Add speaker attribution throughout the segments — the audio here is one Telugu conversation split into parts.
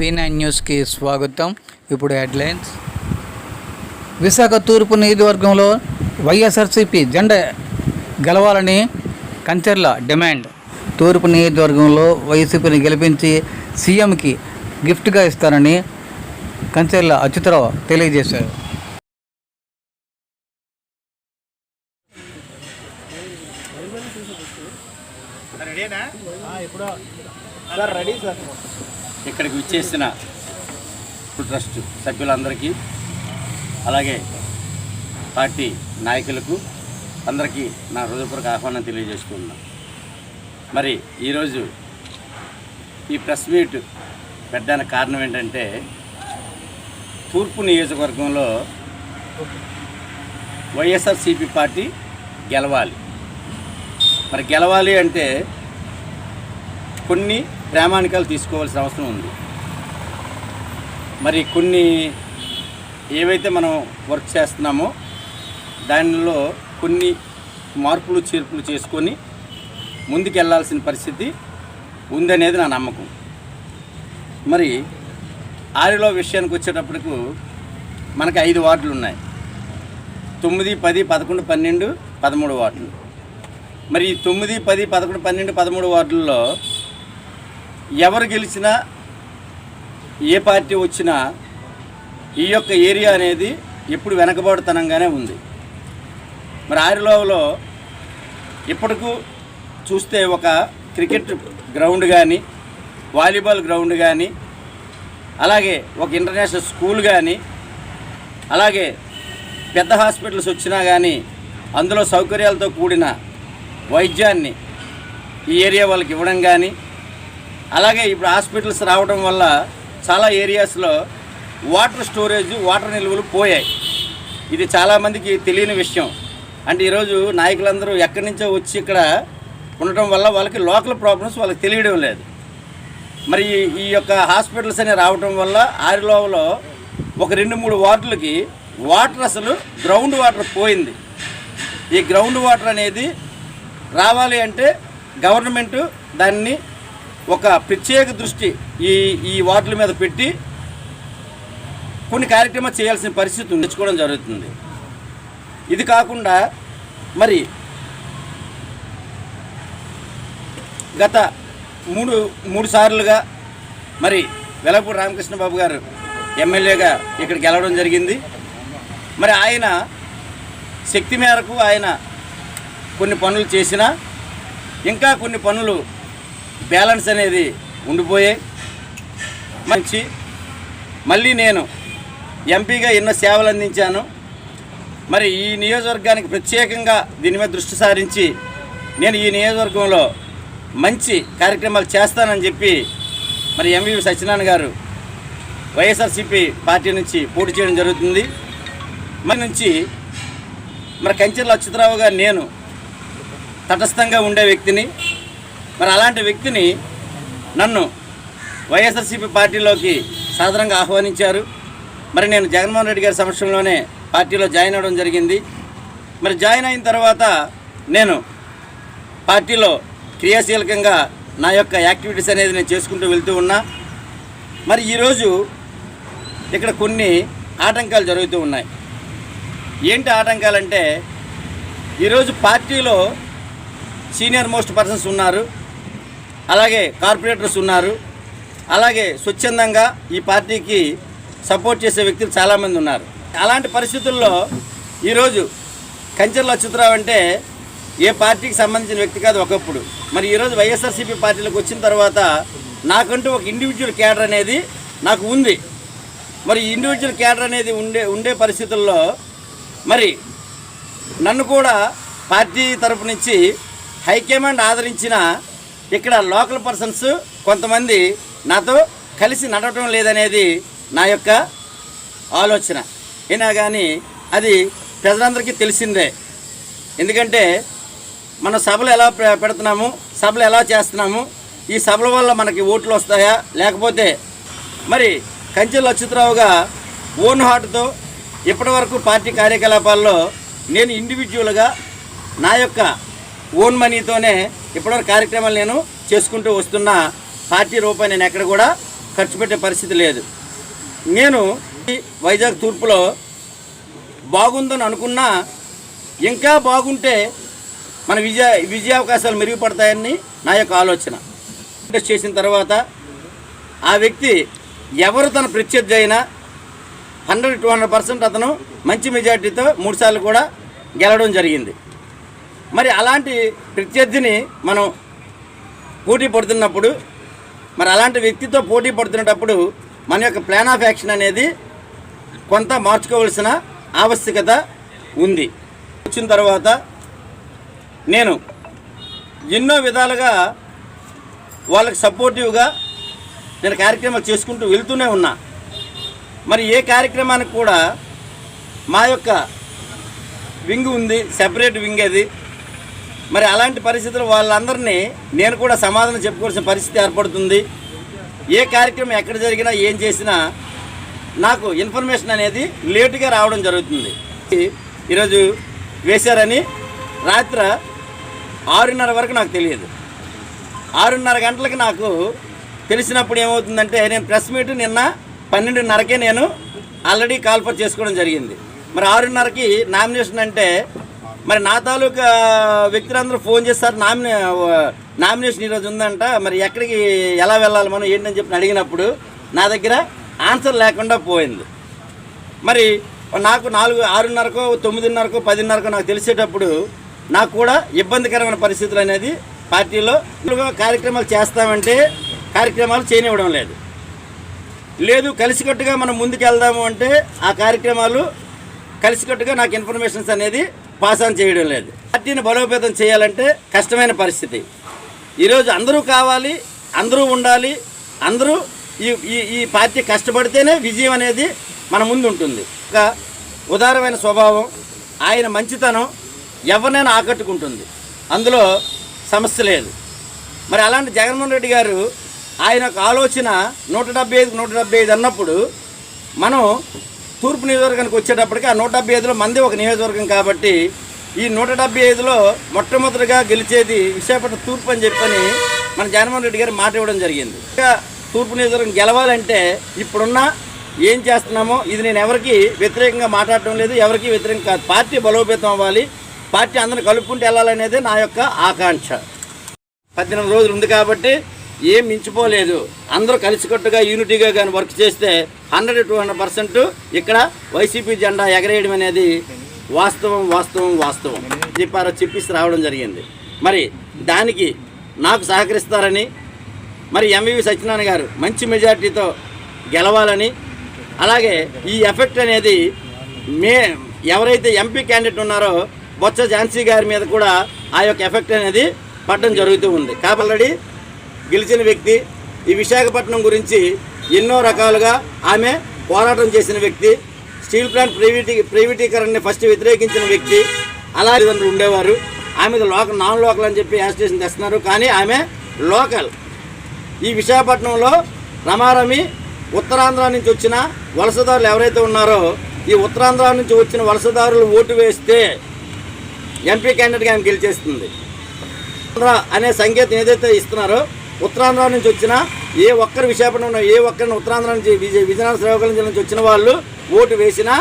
Speaker 1: వి నైన్ న్యూస్కి స్వాగతం. ఇప్పుడు హెడ్లైన్స్. విశాఖ తూర్పు నియోజకవర్గంలో వైఎస్ఆర్సీపీ జెండా గెలవాలని కంచర్ల డిమాండ్. తూర్పు నియోజకవర్గంలో వైసీపీని గెలిపించి సీఎంకి గిఫ్ట్గా ఇస్తారని కంచెర్ల అచ్యుతరావు తెలియజేశారు.
Speaker 2: Sir ready sir.
Speaker 3: ఇక్కడికి విచ్చేసిన ట్రస్ట్ సభ్యులందరికీ అలాగే పార్టీ నాయకులకు అందరికీ నా హృదయపూర్వక ఆహ్వానం తెలియజేసుకున్నాను మరి ఈరోజు ఈ ప్రెస్ మీట్ పెట్టడానికి కారణం ఏంటంటే తూర్పు నియోజకవర్గంలో వైఎస్ఆర్సీపీ పార్టీ గెలవాలి. మరి గెలవాలి అంటే కొన్ని ప్రామాణికాలు తీసుకోవాల్సిన అవసరం ఉంది. మరి కొన్ని ఏవైతే మనం వర్క్ చేస్తున్నామో దానిలో కొన్ని మార్పులు చేర్పులు చేసుకొని ముందుకెళ్ళాల్సిన పరిస్థితి ఉందనేది నా నమ్మకం. మరి ఆరిలో విషయానికి వచ్చేటప్పటికు మనకి ఐదు వార్డులు ఉన్నాయి. తొమ్మిది పది పదకొండు పన్నెండు పదమూడు వార్డులు. మరి ఈ తొమ్మిది పది పదకొండు పన్నెండు పదమూడు వార్డుల్లో ఎవరు గెలిచినా ఏ పార్టీ వచ్చినా ఈ యొక్క ఏరియా అనేది ఎప్పుడు వెనకబడుతనంగానే ఉంది. మరి ఆరిలోవలో ఇప్పటికు చూస్తే ఒక క్రికెట్ గ్రౌండ్ కానీ వాలీబాల్ గ్రౌండ్ కానీ అలాగే ఒక ఇంటర్నేషనల్ స్కూల్ కానీ అలాగే పెద్ద హాస్పిటల్స్ వచ్చినా కానీ అందులో సౌకర్యాలతో కూడిన వైద్యాన్ని ఈ ఏరియా వాళ్ళకి ఇవ్వడం కానీ అలాగే ఇప్పుడు హాస్పిటల్స్ రావడం వల్ల చాలా ఏరియాస్లో వాటర్ స్టోరేజ్ వాటర్ నిల్వలు పోయాయి. ఇది చాలామందికి తెలియని విషయం. అంటే ఈరోజు నాయకులందరూ ఎక్కడి నుంచో వచ్చి ఇక్కడ ఉండటం వల్ల వాళ్ళకి లోకల్ ప్రాబ్లమ్స్ వాళ్ళకి తెలియడం లేదు. మరి ఈ- యొక్క హాస్పిటల్స్ అనేవి రావడం వల్ల ఆరిలోవలో ఒక రెండు మూడు వార్డులకి వాటర్ అసలు గ్రౌండ్ వాటర్ పోయింది. ఈ గ్రౌండ్ వాటర్ అనేది రావాలి అంటే గవర్నమెంట్ దాన్ని ఒక ప్రత్యేక దృష్టి ఈ ఈ వార్డుల మీద పెట్టి కొన్ని కార్యక్రమాలు చేయాల్సిన పరిస్థితి తెచ్చుకోవడం జరుగుతుంది. ఇది కాకుండా మరి గత మూడు మూడు సార్లుగా మరి వెలపూడి రామకృష్ణ బాబు గారు ఎమ్మెల్యేగా ఇక్కడ గెలవడం జరిగింది. మరి ఆయన శక్తి మేరకు ఆయన కొన్ని పనులు చేసినా ఇంకా కొన్ని పనులు బ్యాలెన్స్ అనేది ఉండిపోయాయి మంచి. మళ్ళీ నేను ఎంపీగా ఎన్నో సేవలు అందించాను. మరి ఈ నియోజకవర్గానికి ప్రత్యేకంగా దీని మీద దృష్టి సారించి నేను ఈ నియోజకవర్గంలో మంచి కార్యక్రమాలు చేస్తానని చెప్పి మరి ఎంవి సత్యనారాయణ గారు వైఎస్ఆర్సీపీ పార్టీ నుంచి పోటీ చేయడం జరుగుతుంది. మరి నుంచి మరి కంచెర్ల అచ్యుతరావు గారు నేను తటస్థంగా ఉండే వ్యక్తిని మరి అలాంటి వ్యక్తిని నన్ను వైఎస్ఆర్సీపీ పార్టీలోకి సాధారణంగా ఆహ్వానించారు. మరి నేను జగన్మోహన్ రెడ్డి గారి సమక్షంలోనే పార్టీలో జాయిన్ అవ్వడం జరిగింది. మరి జాయిన్ అయిన తర్వాత నేను పార్టీలో క్రియాశీలకంగా నా యొక్క యాక్టివిటీస్ అనేది నేను చేసుకుంటూ వెళ్తూ ఉన్నా. మరి ఈరోజు ఇక్కడ కొన్ని ఆటంకాలు జరుగుతూ ఉన్నాయి. ఏంటి ఆటంకాలంటే ఈరోజు పార్టీలో సీనియర్ మోస్ట్ పర్సన్స్ ఉన్నారు. అలాగే కార్పొరేటర్స్ ఉన్నారు. అలాగే స్వచ్ఛందంగా ఈ పార్టీకి సపోర్ట్ చేసే వ్యక్తులు చాలామంది ఉన్నారు. అలాంటి పరిస్థితుల్లో ఈరోజు కంచెర్ల అచ్యుతరావు అంటే ఏ పార్టీకి సంబంధించిన వ్యక్తి కాదు ఒకప్పుడు. మరి ఈరోజు వైఎస్ఆర్సీపీ పార్టీలోకి వచ్చిన తర్వాత నాకంటూ ఒక ఇండివిజువల్ క్యాడర్ అనేది నాకు ఉంది. మరి ఇండివిజువల్ క్యాడర్ అనేది ఉండే ఉండే పరిస్థితుల్లో మరి నన్ను కూడా పార్టీ తరపు నుంచి హైకమాండ్ ఆదరించిన ఇక్కడ లోకల్ పర్సన్స్ కొంతమంది నాతో కలిసి నడవటం లేదనేది నా యొక్క ఆలోచన. అయినా కానీ అది ప్రజలందరికీ తెలిసిందే. ఎందుకంటే మన సభలు ఎలా పెడుతున్నాము సభలు ఎలా చేస్తున్నాము ఈ సభల వల్ల మనకి ఓట్లు వస్తాయా లేకపోతే మరి కంచె లచ్చుతరావుగా ఓన్ హార్ట్తో ఇప్పటివరకు పార్టీ కార్యకలాపాల్లో నేను ఇండివిజువల్గా నా యొక్క ఓన్ మనీతోనే ఇప్పటివరకు కార్యక్రమాలు నేను చేసుకుంటూ వస్తున్న పార్టీ రూపాయి నేను ఎక్కడ కూడా ఖర్చు పెట్టే పరిస్థితి లేదు. నేను ఈ వైజాగ్ తూర్పులో బాగుందని అనుకున్నా ఇంకా బాగుంటే మన విజయ విజయావకాశాలు మెరుగుపడతాయని నా యొక్క ఆలోచన. టెస్ట్ చేసిన తర్వాత ఆ వ్యక్తి ఎవరు తన ప్రత్యర్థి అయినా హండ్రెడ్ టూ హండ్రెడ్ పర్సెంట్ అతను మంచి మెజార్టీతో మూడుసార్లు కూడా గెలవడం జరిగింది. మరి అలాంటి ప్రత్యర్థిని మనం పోటీ పడుతున్నప్పుడు మరి అలాంటి వ్యక్తితో పోటీ పడుతున్నప్పుడు మన యొక్క ప్లాన్ ఆఫ్ యాక్షన్ అనేది కొంత మార్చుకోవాల్సిన ఆవశ్యకత ఉంది. వచ్చిన తర్వాత నేను ఎన్నో విధాలుగా వాళ్ళకి సపోర్టివ్గా నేను కార్యక్రమాలు చేసుకుంటూ వెళ్తూనే ఉన్నా. మరి ఏ కార్యక్రమానికి కూడా మా యొక్క వింగ్ ఉంది సెపరేట్ వింగ్ అది. మరి అలాంటి పరిస్థితులు వాళ్ళందరినీ నేను కూడా సమాధానం చెప్పుకోవాల్సిన పరిస్థితి ఏర్పడుతుంది. ఏ కార్యక్రమం ఎక్కడ జరిగినా ఏం చేసినా నాకు ఇన్ఫర్మేషన్ అనేది లేటుగా రావడం జరుగుతుంది. ఈరోజు వేశారని రాత్రి ఆరున్నర వరకు నాకు తెలియదు. ఆరున్నర గంటలకు నాకు తెలిసినప్పుడు ఏమవుతుందంటే నేను ప్రెస్ మీట్ నిన్న పన్నెండున్నరకే నేను ఆల్రెడీ కాల్ఫర్ చేసుకోవడం జరిగింది. మరి ఆరున్నరకి నామినేషన్ అంటే మరి నా తాలూకా వ్యక్తులందరూ ఫోన్ చేస్తారు నామినే నామినేషన్ ఈరోజు ఉందంట. మరి ఎక్కడికి ఎలా వెళ్ళాలి మనం? ఏంటని చెప్పి అడిగినప్పుడు నా దగ్గర ఆన్సర్ లేకుండా పోయింది. మరి నాకు నాలుగు ఆరున్నరకో తొమ్మిదిన్నరకో పదిన్నరకో నాకు తెలిసేటప్పుడు నాకు కూడా ఇబ్బందికరమైన పరిస్థితులు అనేది పార్టీలో కార్యక్రమాలు చేస్తామంటే కార్యక్రమాలు చేయనివ్వడం లేదు. లేదు కలిసికట్టుగా మనం ముందుకు వెళ్దాము అంటే ఆ కార్యక్రమాలు కలిసికట్టుగా నాకు ఇన్ఫర్మేషన్స్ అనేది పాస్ ఆన్ చేయడం లేదు. పార్టీని బలోపేతం చేయాలంటే కష్టమైన పరిస్థితి. ఈరోజు అందరూ కావాలి అందరూ ఉండాలి అందరూ ఈ ఈ ఈ పార్టీ కష్టపడితేనే విజయం అనేది మన ముందు ఉంటుంది. ఒక ఉదారమైన స్వభావం ఆయన మంచితనం ఎవరినైనా ఆకట్టుకుంటుంది. అందులో సమస్య లేదు. మరి అలాంటి జగన్మోహన్ రెడ్డి గారు ఆయన ఒక ఆలోచన నూట డెబ్బై ఐదుకు నూట డెబ్బై ఐదు అన్నప్పుడు మనం తూర్పు నియోజకవర్గానికి వచ్చేటప్పటికి ఆ నూట డెబ్బై ఐదులో మంది ఒక నియోజకవర్గం కాబట్టి ఈ నూట డెబ్బై ఐదులో మొట్టమొదటిగా గెలిచేది విశాఖపట్నం తూర్పు అని చెప్పని మన జగన్మోహన్ రెడ్డి గారు మాట ఇవ్వడం జరిగింది. ఇంకా తూర్పు నియోజకవర్గం గెలవాలంటే ఇప్పుడున్న ఏం చేస్తున్నామో ఇది నేను ఎవరికి వ్యతిరేకంగా మాట్లాడటం లేదు ఎవరికి వ్యతిరేకం కాదు. పార్టీ బలోపేతం అవ్వాలి పార్టీ అందరిని కలుపుకుంటూ వెళ్ళాలనేది నా యొక్క ఆకాంక్ష. పద్దెనిమిది రోజులు ఉంది కాబట్టి ఏం మించిపోలేదు. అందరూ కలిసికట్టుగా యూనిటీగా కానీ వర్క్ చేస్తే హండ్రెడ్ టూ హండ్రెడ్ పర్సెంట్ ఇక్కడ వైసీపీ జెండా ఎగరేయడం అనేది వాస్తవం వాస్తవం వాస్తవం చెప్పారో చెప్పేసి రావడం జరిగింది. మరి దానికి నాకు సహకరిస్తారని మరి ఎంవివి సత్యనారాయణ గారు మంచి మెజార్టీతో గెలవాలని అలాగే ఈ ఎఫెక్ట్ అనేది మే ఎవరైతే ఎంపీ క్యాండిడేట్ ఉన్నారో బొత్స ఝాన్సీ గారి మీద కూడా ఆ యొక్క ఎఫెక్ట్ అనేది పడడం జరుగుతూ ఉంది. కాబట్టి గెలిచిన వ్యక్తి ఈ విశాఖపట్నం గురించి ఎన్నో రకాలుగా ఆమె పోరాటం చేసిన వ్యక్తి స్టీల్ ప్లాంట్ ప్రైవేటీ ప్రైవేటీకరణని ఫస్ట్ వ్యతిరేకించిన వ్యక్తి అలాగే ఉండేవారు. ఆమె లోకల్ నాన్ లోకల్ అని చెప్పి యాజిటేషన్ తెస్తున్నారు. కానీ ఆమె లోకల్. ఈ విశాఖపట్నంలో రమారమి ఉత్తరాంధ్ర నుంచి వచ్చిన వలసదారులు ఎవరైతే ఉన్నారో ఈ ఉత్తరాంధ్ర నుంచి వచ్చిన వలసదారులు ఓటు వేస్తే ఎంపీ క్యాండిడేట్గా ఆమె గెలిచేస్తుంది. అనే సంకేతం ఏదైతే ఇస్తున్నారో ఉత్తరాంధ్ర నుంచి వచ్చిన ఏ ఒక్కరు విశాఖపట్నం ఏ ఒక్కరిని ఉత్తరాంధ్ర నుంచి విజయ విజయనగరం శ్రీకాకుళం జిల్లా నుంచి వచ్చిన వాళ్ళు ఓటు వేసినా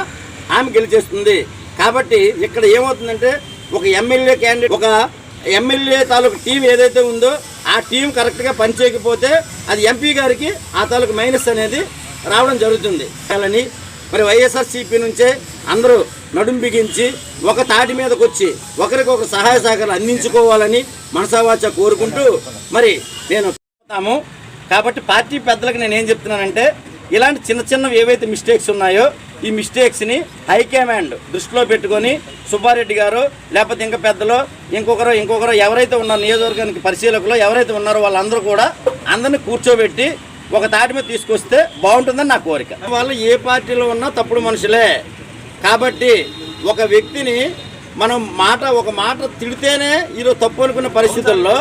Speaker 3: ఆమె గెలిచేస్తుంది. కాబట్టి ఇక్కడ ఏమవుతుందంటే ఒక ఎమ్మెల్యే క్యాండిడేట్ ఒక ఎమ్మెల్యే తాలూకు టీం ఏదైతే ఉందో ఆ టీం కరెక్ట్గా పనిచేయకపోతే అది ఎంపీ గారికి ఆ తాలూకు మైనస్ అనేది రావడం జరుగుతుంది. అలాని మరి వైఎస్ఆర్సీపీ నుంచే అందరూ నడుం బిగించి ఒక తాటి మీదకు వచ్చి ఒకరికొక సహాయ సహకారాలు అందించుకోవాలని మనసావాచ కోరుకుంటూ మరి నేను చెప్తాము కాబట్టి పార్టీ పెద్దలకు నేను ఏం చెప్తున్నానంటే ఇలాంటి చిన్న చిన్నవి ఏవైతే మిస్టేక్స్ ఉన్నాయో ఈ మిస్టేక్స్ని హైకమాండ్ దృష్టిలో పెట్టుకొని సుబ్బారెడ్డి గారు లేకపోతే ఇంకా పెద్దలు ఇంకొకరు ఇంకొకరు ఎవరైతే ఉన్నారో నియోజకవర్గానికి పరిశీలకులు ఎవరైతే ఉన్నారో వాళ్ళందరూ కూడా అందరిని కూర్చోబెట్టి ఒక తాటి మీద తీసుకొస్తే బాగుంటుందని నా కోరిక. వాళ్ళు ఏ పార్టీలో ఉన్నా తప్పుడు మనుషులే. కాబట్టి ఒక వ్యక్తిని మనం మాట ఒక మాట తిడితేనే ఈరోజు తప్పు అనుకున్న పరిస్థితుల్లో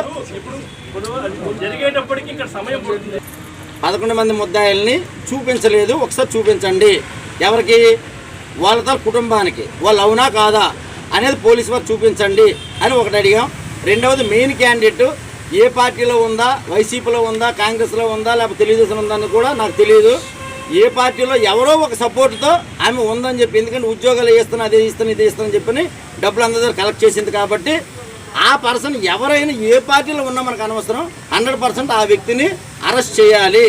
Speaker 4: జరిగేటప్పటికి ఇక్కడ సమయం పడుతుంది.
Speaker 3: పదకొండు మంది ముద్దాయిల్ని చూపించలేదు. ఒకసారి చూపించండి. ఎవరికి? వాళ్ళతో కుటుంబానికి. వాళ్ళు అవునా కాదా అనేది పోలీసు వారు చూపించండి అని ఒకటి అడిగాం. రెండవది మెయిన్ క్యాండిడేట్ ఏ పార్టీలో ఉందా వైసీపీలో ఉందా కాంగ్రెస్లో ఉందా లేకపోతే తెలుగుదేశం ఉందా అని కూడా నాకు తెలియదు ఏ పార్టీలో ఎవరో ఒక సపోర్ట్తో ఆమె ఉందని చెప్పి ఎందుకంటే ఉద్యోగాలు వేస్తాను అదే ఇస్తాను ఇది ఇస్తాను చెప్పని డబ్బులు అందరూ కలెక్ట్ చేసింది కాబట్టి ఆ పర్సన్ ఎవరైనా ఏ పార్టీలో ఉన్నా మనకు అనవసరం. హండ్రెడ్ పర్సెంట్ ఆ వ్యక్తిని అరెస్ట్ చేయాలి.